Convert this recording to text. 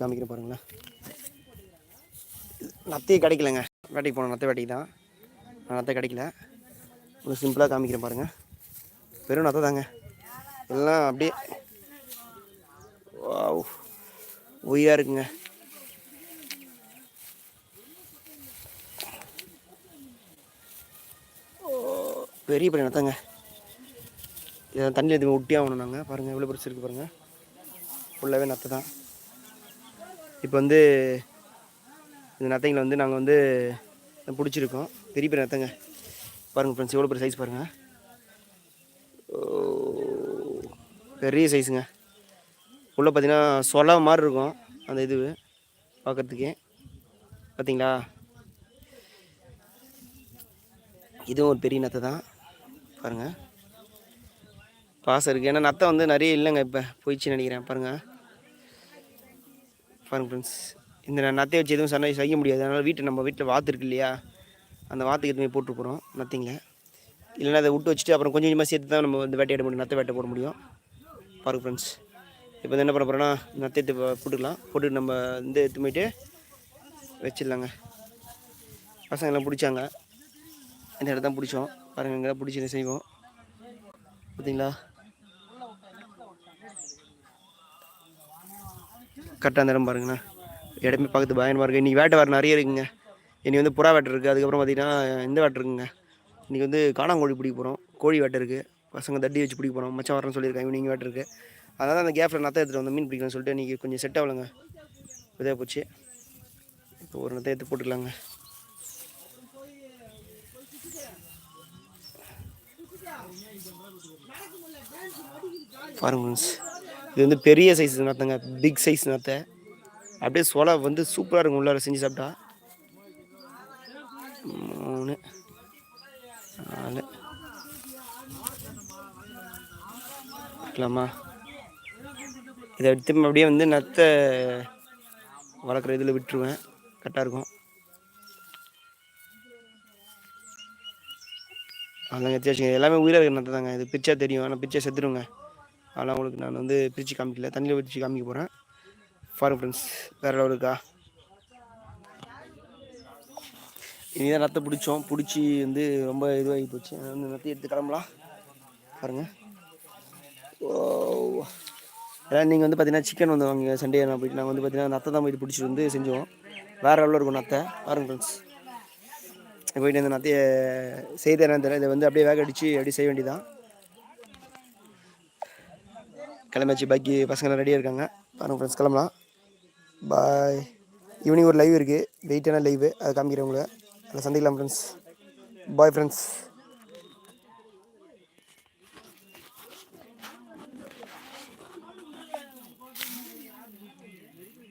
காமிக்கிறேன் பாருங்களேன். நத்தையே கிடைக்கலங்க. வேட்டைக்கு போனோம் நத்தை வேட்டைக்கு தான். நான் நத்தை கிடைக்கல. ஒரு சிம்பிளாக காமிக்கிறேன் பாருங்கள் வெறும் நத்தை தாங்க. எல்லாம் அப்படியே வாவ் உயிராக இருக்குங்க. பெரிய பெரிய நத்தைங்க. இதை தண்ணியில் எதுவுமே ஒட்டி ஆகணும் நாங்கள் பாருங்கள் எவ்வளோ பெருசு இருக்குது பாருங்கள் ஃபுல்லாகவே நத்தை தான். இப்போ வந்து இந்த நத்தைங்களை வந்து நாங்கள் வந்து பிடிச்சிருக்கோம். பெரிய பெரிய நத்தைங்க. பாருங்கள் ஃப்ரெண்ட்ஸ் எவ்வளோ பெரிய சைஸ் பாருங்கள் பெரிய சைஸுங்க உள்ளே பார்த்தீங்கன்னா சொல மாதிரி இருக்கும் அந்த இது. பார்க்குறதுக்கே பார்த்தீங்களா இதுவும் ஒரு பெரிய நத்தை தான். பாருங்கள் பாசம் இருக்குது ஏன்னா நத்தை வந்து நிறைய இல்லைங்க இப்போ. போயிடுச்சுன்னு நினைக்கிறேன். பாருங்கள் பாருங்க ஃப்ரெண்ட்ஸ் இந்த ந- நத்தையை வச்சு எதுவும் சண்டை செய்ய முடியாது. அதனால் வீட்டில் நம்ம வீட்டில் வாத்து இருக்கு இல்லையா? அந்த வாத்துக்கு எதுவுமே போட்டு போகிறோம் நத்திங்க இல்லைன்னா அதை விட்டு வச்சுட்டு அப்புறம் கொஞ்சம் கொஞ்சமாக சேர்த்து தான் நம்ம வந்து வேட்டையாட முடியும். நத்தை வேட்டை போட முடியும். பாருங்க ஃப்ரெண்ட்ஸ் இப்போ வந்து என்ன பண்ண போகிறோன்னா நத்தையத்தை போட்டுக்கலாம். போட்டு நம்ம இந்த எடுத்து வச்சிடலாங்க. பசங்கள்லாம் பிடிச்சாங்க. இந்த இடத்தான் பிடிச்சோம். பாருங்கள் இங்கே பிடிச்சி செய்வோம். பார்த்தீங்களா? கரெக்டாக அந்த இடம் பாருங்கண்ணா. இடமே பார்க்கறது பயங்கரமாக இருக்குது இன்றைக்கி வேட்டை வேறு நிறைய இருக்குங்க. இன்றைக்கி வந்து புறா வேட்டை இருக்குது அதுக்கப்புறம் பார்த்திங்கன்னா இந்த வேட்டை இருக்குங்க. இன்றைக்கி வந்து காணாங்கோழி பிடிக்க போகிறோம் கோழி வேட்டை இருக்குது பசங்க தட்டி வச்சு பிடிக்க போகிறோம் மச்சான் வரேன்னு சொல்லியிருக்காங்க. ஈவினிங் வேட்டை இருக்குது அதனால் அந்த கேப்பில் நத்தை எடுத்துகிட்டு வந்து மீன் பிடிக்கலாம்னு சொல்லிட்டு இன்றைக்கி கொஞ்சம் செட் ஆகலைங்க. இதாக போச்சு. இப்போ ஒரு நத்தை எடுத்து போட்டுக்கலாங்க. பாருங்க. இது வந்து பெரிய சைஸ் நத்தங்க பிக் சைஸ் நத்தை அப்படியே சொலை வந்து சூப்பராக இருக்கும் உள்ளார செஞ்சு சாப்பிட்டா. மூணு நாலு. வைக்கலாமா இதை எடுத்து அப்படியே வந்து நத்தை வளர்க்குற இதில் விட்டுருவேன். கரெக்டாக இருக்கும். அதெல்லாம் எடுத்து எல்லாமே உயிராக இருக்கிற நத்தை தாங்க இது பிச்சா தெரியும். ஆனால் பிச்சை செத்துருங்க. அதெல்லாம் உங்களுக்கு நான் வந்து பிரித்து காமிக்கல. தண்ணியில் பிரித்து காமிக்க போகிறேன் ஃபாரின் ஃப்ரெண்ட்ஸ் வேறு லெவல் இருக்கா? இனிதான் நத்தை பிடிச்சோம். பிடிச்சி வந்து ரொம்ப இதுவாகி போச்சு. வந்து நத்தை எடுத்து கிளம்பலாம். பாருங்கள் ஓ ஏன்னா நீங்கள் வந்து பார்த்தீங்கன்னா சிக்கன் வந்து வாங்க சண்டே நான் போயிட்டு நாங்கள் வந்து பார்த்தீங்கன்னா நத்தை தான் போயிட்டு பிடிச்சிட்டு வந்து செஞ்சோம் வேறு லெவலில் இருக்கும் நத்தை பாருங்க ஃப்ரெண்ட்ஸ் போயிட்டு இந்த நத்தையை செய்த என்னன்னு தெரியல. இதை வந்து அப்படியே வேக அடித்து அப்படியே செய்ய வேண்டியதான் கிளம்பியாச்சு பாக்கி பசங்களாம் ரெடியாக இருக்காங்க. பாருங்கள் ஃப்ரெண்ட்ஸ் கிளம்பலாம். பாய் ஈவினிங் ஒரு லைவ் இருக்குது வெயிட்டான லைவ் அதை காமிக்கிறேன் உங்களை. அதில் சந்திக்கலாம் ஃப்ரெண்ட்ஸ் பாய் ஃப்ரெண்ட்ஸ்